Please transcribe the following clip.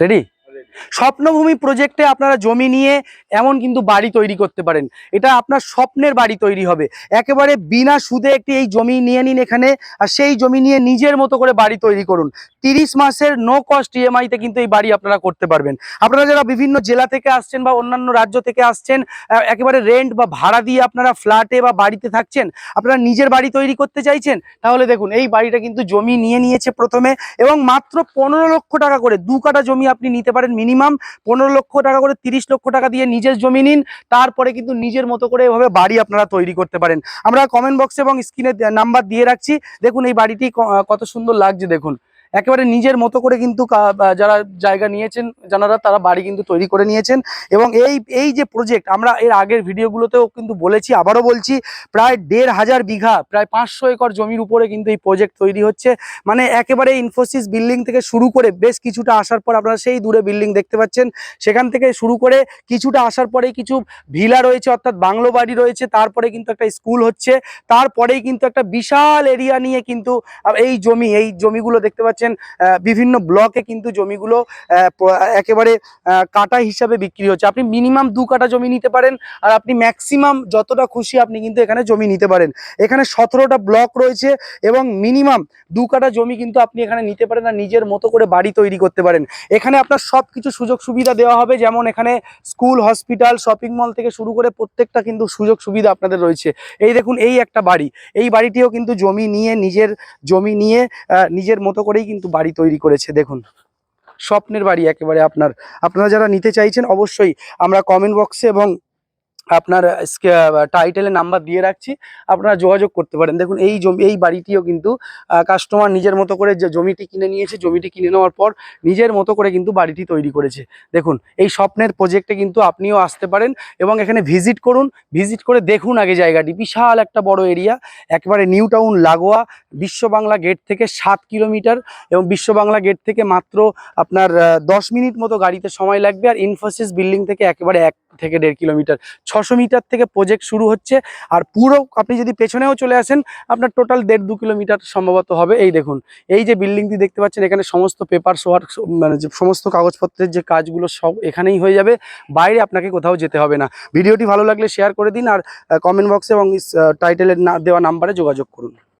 ready? Swapnobhumi প্রজেক্টে আপনারা জমি নিয়ে এমন কিন্তু বাড়ি তৈরি করতে পারেন। এটা আপনার স্বপ্নের বাড়ি তৈরি হবে। একেবারে বিনা সুদে একটি এই জমি নিয়ে নিন এখানে আর সেই জমি নিয়ে নিজের মতো করে বাড়ি তৈরি করুন। তিরিশ মাসের নো কস্ট ইএমআইতে কিন্তু এই বাড়ি আপনারা করতে পারবেন। আপনারা যারা বিভিন্ন জেলা থেকে আসছেন বা অন্যান্য রাজ্য থেকে আসছেন একেবারে রেন্ট বা ভাড়া দিয়ে আপনারা ফ্ল্যাটে বা বাড়িতে থাকছেন, আপনারা নিজের বাড়ি তৈরি করতে চাইছেন, তাহলে দেখুন এই বাড়িটা কিন্তু জমি নিয়ে নিয়েছে প্রথমে এবং মাত্র পনেরো লক্ষ টাকা করে দু কাটা জমি আপনি নিতে পারেন মিনিমাম পনেরো লক্ষ টাকা করে, তিরিশ লক্ষ টাকা দিয়ে নিজের জমি নিন, তারপরে কিন্তু নিজের মতো করে এভাবে বাড়ি আপনারা তৈরি করতে পারেন। আমরা কমেন্ট বক্সে এবং স্ক্রিনে নাম্বার দিয়ে রাখছি। দেখুন এই বাড়িটি কত সুন্দর লাগছে দেখুন। একেবারে নিজের মতো করে কিন্তু যারা জায়গা নিয়েছেন যারা তারা বাড়ি কিন্তু তৈরি করে নিয়েছেন। এবং এই এই যে প্রজেক্ট আমরা এর আগের ভিডিওগুলোতেও কিন্তু বলেছি, আবারও বলছি, প্রায় দেড় হাজার বিঘা, প্রায় পাঁচশো একর জমির উপরে কিন্তু এই প্রজেক্ট তৈরি হচ্ছে। মানে একেবারে ইনফোসিস বিল্ডিং থেকে শুরু করে বেশ কিছুটা আসার পর আপনারা সেই দূরে বিল্ডিং দেখতে পাচ্ছেন। সেখান থেকে শুরু করে কিছুটা আসার পরে কিছু ভিলা রয়েছে, অর্থাৎ বাংলো বাড়ি রয়েছে, তারপরে কিন্তু একটা স্কুল হচ্ছে। তারপরেই কিন্তু একটা বিশাল এরিয়া নিয়ে কিন্তু এই জমি, এই জমিগুলো দেখতে পাচ্ছেন। আহ, বিভিন্ন ব্লকে কিন্তু জমিগুলো একেবারে কাটা হিসাবে বিক্রি হচ্ছে। আপনি মিনিমাম দু কাটা জমি নিতে পারেন আর আপনি ম্যাক্সিমাম যতটা খুশি আপনি কিন্তু এখানে জমি নিতে পারেন। এখানে সতেরোটা ব্লক রয়েছে এবং মিনিমাম দু কাটা জমি কিন্তু আপনি এখানে নিতে পারেন আর নিজের মতো করে বাড়ি তৈরি করতে পারেন। এখানে আপনার সব কিছু সুযোগ সুবিধা দেওয়া হবে যেমন এখানে স্কুল হসপিটাল শপিং মল থেকে শুরু করে প্রত্যেকটা কিন্তু সুযোগ সুবিধা আপনাদের রয়েছে। এই দেখুন এই একটা বাড়ি। এই বাড়িটিও কিন্তু জমি নিয়ে নিজের জমি নিয়ে নিজের মতো করেই কিন্তু বাড়ি তৈরি করেছে, দেখুন। স্বপ্নের বাড়ি একেবারে আপনার। আপনারা যারা নিতে চাইছেন, অবশ্যই আমরা কমেন্ট বক্সে এবং আপনার টাইটেলে নাম্বার দিয়ে রাখছি, আপনারা যোগাযোগ করতে পারেন। দেখুন, এই জমি, এই বাড়িটিও কিন্তু কাস্টমার নিজের মতো করে যে জমিটি কিনে নিয়েছে, জমিটি কিনে নেওয়ার পর নিজের মতো করে কিন্তু বাড়িটি তৈরি করেছে। দেখুন, এই স্বপ্নের প্রজেক্টে কিন্তু আপনিও আসতে পারেন এবং এখানে ভিজিট করুন। ভিজিট করে দেখুন আগে জায়গাটি। বিশাল একটা বড় এরিয়া একেবারে নিউ টাউন লাগোয়া, বিশ্ব বাংলা গেট থেকে সাত কিলোমিটার এবং বিশ্ব বাংলা গেট থেকে মাত্র আপনার দশ মিনিট মতো গাড়িতে সময় লাগবে আর ইনফোসিস বিল্ডিং থেকে একেবারে এক থেকে দেড় কিলোমিটার ছশো মিটার থেকে প্রজেক্ট শুরু হচ্ছে। আর পুরো আপনি যদি পেছনেও চলে আসেন, আপনার টোটাল দেড় দু কিলোমিটার সম্ভবত হবে। এই দেখুন, এই যে বিল্ডিংটি দেখতে পাচ্ছেন, এখানে সমস্ত পেপার সোয়ার মানে যে সমস্ত কাগজপত্রের যে কাজগুলো সব এখানেই হয়ে যাবে। বাইরে আপনাকে কোথাও যেতে হবে না। ভিডিওটি ভালো লাগলে শেয়ার করে দিন আর কমেন্ট বক্সে এবং টাইটেলের দেওয়া নাম্বারে যোগাযোগ করুন।